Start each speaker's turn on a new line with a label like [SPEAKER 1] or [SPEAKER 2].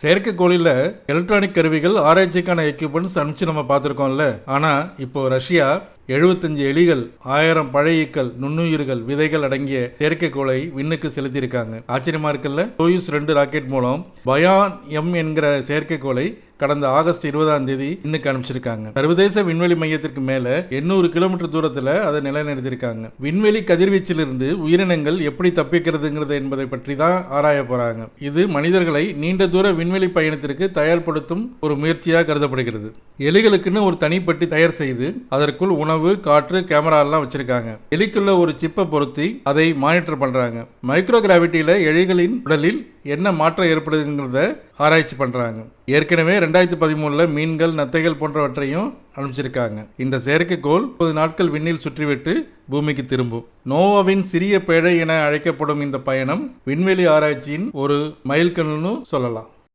[SPEAKER 1] செயற்கைக்கோளில் electronic கருவிகள் ஆராய்ச்சிக்கான equipments அனுப்பிச்சு நம்ம பார்த்துருக்கோம்ல. ஆனால் இப்போ ரஷ்யா எழுபத்தஞ்சு எலிகள் ஆயிரம் பழையீக்கள் நுண்ணுயிர்கள் விதைகள் அடங்கிய செயற்கைக்கோளை விண்ணுக்கு செலுத்தியிருக்காங்க. ஆச்சரியமா இருக்குல்ல? சோயூஸ் ரெண்டு ராக்கெட் மூலம் பயான் எம் என்கிற செயற்கைக்கோளை கடந்த ஆகஸ்ட் இருபதாம் தேதி இன்னைக்கு அனுப்பிச்சிருக்காங்க. சர்வதேச விண்வெளி மையத்திற்கு மேல எண்ணூறு கிலோமீட்டர் தூரத்துல அதை நிலைநிறுத்திருக்காங்க விண்வெளி கதிர்வீச்சிலிருந்து உயிரினங்கள் எப்படி தப்பிக்கிறதுங்கிறது என்பதை பற்றி தான் ஆராய போறாங்க. இது மனிதர்களை நீண்ட தூர விண்வெளி பயணத்திற்கு தயார்படுத்தும் ஒரு முயற்சியாக கருதப்படுகிறது. எலிகளுக்குன்னு ஒரு தனிப்பட்டி தயார் செய்து அதற்குள் உணவு காற்று கேமரா எல்லாம் வச்சிருக்காங்க. எலிக்குள்ள ஒரு சிப்பை பொருத்தி அதை மானிட்டர் பண்றாங்க. மைக்ரோ கிராவிட்டியில எலிகளின் உடலில் என்ன மாற்றம் ஏற்படுதுங்கிறத ஆராய்ச்சி பண்றாங்க. ஏற்கனவே ரெண்டாயிரத்தி பதிமூணுல மீன்கள் நத்தைகள் போன்றவற்றையும் அனுப்பிச்சிருக்காங்க. இந்த செயற்கைக்கோள் முப்பது நாட்கள் விண்ணில் சுற்றிவிட்டு பூமிக்கு திரும்பும். நோவாவின் சிறிய பேழை என அழைக்கப்படும் இந்த பயணம் விண்வெளி ஆராய்ச்சியின் ஒரு மைல்கல்னு சொல்லலாம்.